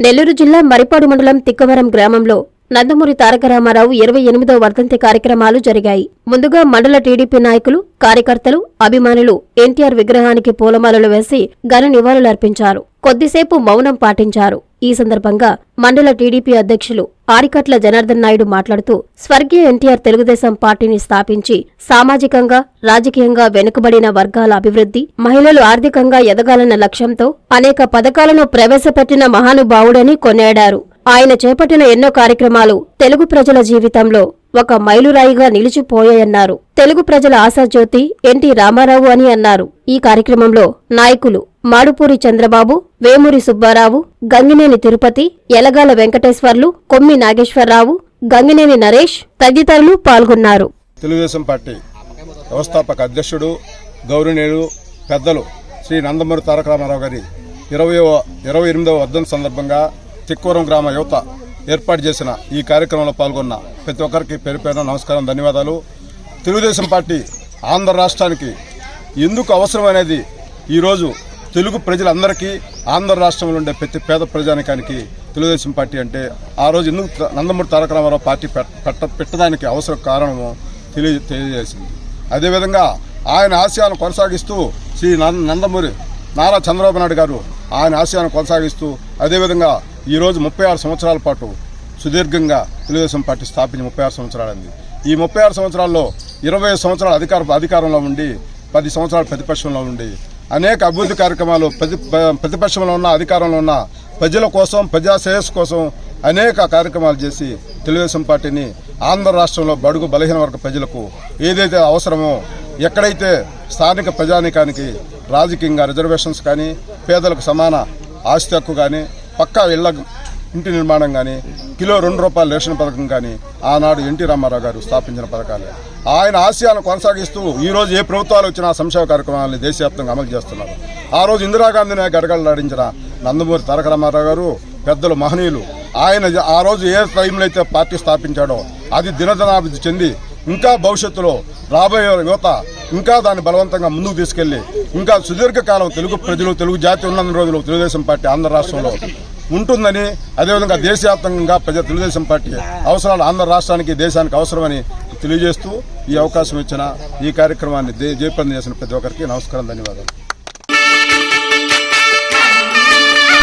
నెల్లూరు జిల్లా మరిపాడు మండలం తిక్కవరం గ్రామంలో నందమూరి తారక రామారావు ఇరవై ఎనిమిదో వర్ధంతి కార్యక్రమాలు జరిగాయి. ముందుగా మండల టీడీపీ నాయకులు కార్యకర్తలు అభిమానులు ఎన్టీఆర్ విగ్రహానికి పూలమాలలు వేసి ఘన నివాళులర్పించారు. కొద్దిసేపు మౌనం పాటించారు. ఈ సందర్భంగా మండల టీడీపీ అధ్యక్షులు ఆరికట్ల జనార్దన్ నాయుడు మాట్లాడుతూ స్వర్గీయ ఎన్టీఆర్ తెలుగుదేశం పార్టీని స్థాపించి సామాజికంగా రాజకీయంగా వెనుకబడిన వర్గాల అభివృద్ధి మహిళలు ఆర్థికంగా ఎదగాలన్న లక్ష్యంతో అనేక పథకాలను ప్రవేశపెట్టిన మహానుభావుడని కొనియాడారు. ఆయన చేపట్టిన ఎన్నో కార్యక్రమాలు తెలుగు ప్రజల జీవితంలో ఒక మైలురాయిగా నిలిచిపోయాయన్నారు. తెలుగు ప్రజల ఆశాజ్యోతి ఎన్టీ రామారావు అని అన్నారు. ఈ కార్యక్రమంలో నాయకులు మాడుపూరి చంద్రబాబు వేమూరి సుబ్బారావు గంగినేని తిరుపతి ఎలగాల వెంకటేశ్వర్లు కొమ్మి నాగేశ్వరరావు గంగినేని నరేష్ తదితరులు పాల్గొన్నారు. తెలుగుదేశం పార్టీ వ్యవస్థాపక అధ్యక్షుడు గౌరవనీయులు పెద్దలు శ్రీ నందమూరి తారక రామారావు గారి ఇరవై ఇరవై ఎనిమిదవ వర్ధంతి సందర్భంగా తిక్కవరం గ్రామ యువత ఏర్పాటు చేసిన ఈ కార్యక్రమంలో పాల్గొన్న ప్రతి ఒక్కరికి పేరు పేరున నమస్కారం ధన్యవాదాలు. తెలుగుదేశం పార్టీ ఆంధ్ర రాష్ట్రానికి ఎందుకు అవసరం అనేది ఈరోజు తెలుగు ప్రజలందరికీ ఆంధ్ర రాష్ట్రంలో ఉండే ప్రతి పేద ప్రజానికానికి తెలుగుదేశం పార్టీ అంటే ఆ రోజు ఎందుకు నందమూరి తారక రామారావు పార్టీ పెట్ట పెట్టడానికి అవసరం కారణము తెలియ తెలియజేసింది. అదేవిధంగా ఆయన ఆశయాలను కొనసాగిస్తూ శ్రీ నందమూరి నారా చంద్రబాబు నాయుడు గారు ఆయన ఆశయాలను కొనసాగిస్తూ అదేవిధంగా ఈరోజు ముప్పై ఆరు సంవత్సరాల పాటు సుదీర్ఘంగా తెలుగుదేశం పార్టీ స్థాపించి ముప్పై ఆరు సంవత్సరాలైంది. ఈ ముప్పై ఆరు సంవత్సరాల్లో ఇరవై సంవత్సరాలు అధికార అధికారంలో ఉండి పది సంవత్సరాలు ప్రతిపక్షంలో ఉండి అనేక అభివృద్ధి కార్యక్రమాలు ప్రతి ప్రతిపక్షంలో ఉన్న అధికారంలో ఉన్న ప్రజల కోసం ప్రజా శ్రేయస్సు కోసం అనేక కార్యక్రమాలు చేసి తెలుగుదేశం పార్టీని ఆంధ్ర రాష్ట్రంలో బడుగు బలహీన వర్గ ప్రజలకు ఏదైతే అవసరమో ఎక్కడైతే స్థానిక ప్రజానికానికి రాజకీయంగా రిజర్వేషన్స్ కానీ పేదలకు సమాన ఆస్తి హక్కు కానీ పక్కా ఇళ్ళ ఇంటి నిర్మాణం కానీ కిలో రెండు రూపాయల రేషన్ పథకం కానీ ఆనాడు ఎన్టీ రామారావు గారు స్థాపించిన పథకాలే. ఆయన ఆశయాలను కొనసాగిస్తూ ఈరోజు ఏ ప్రభుత్వాలు వచ్చినా సంక్షేమ కార్యక్రమాలను దేశవ్యాప్తంగా అమలు చేస్తున్నారు. ఆ రోజు ఇందిరాగాంధీని గడగడలాడించిన నందమూరి తారక రామారావు గారు పెద్దలు మహనీయులు ఆయన ఆ రోజు ఏ టైంలో అయితే పార్టీ స్థాపించాడో అది దినదనాభివృద్ధి చెంది ఇంకా భవిష్యత్తులో రాబోయే యువత ఇంకా దాన్ని బలవంతంగా ముందుకు తీసుకెళ్ళి ఇంకా సుదీర్ఘకాలం తెలుగు ప్రజలు తెలుగు జాతి ఉన్న రోజులు తెలుగుదేశం పార్టీ ఆంధ్ర రాష్ట్రంలో ఉంటుందని అదేవిధంగా దేశవ్యాప్తంగా ప్రజా తెలుగుదేశం పార్టీ అవసరాలు ఆంధ్ర రాష్ట్రానికి దేశానికి అవసరమని తెలియజేస్తూ ఈ అవకాశం ఇచ్చిన ఈ కార్యక్రమాన్ని జయప్రదం చేసిన ప్రతి ఒక్కరికి నమస్కారం ధన్యవాదాలు.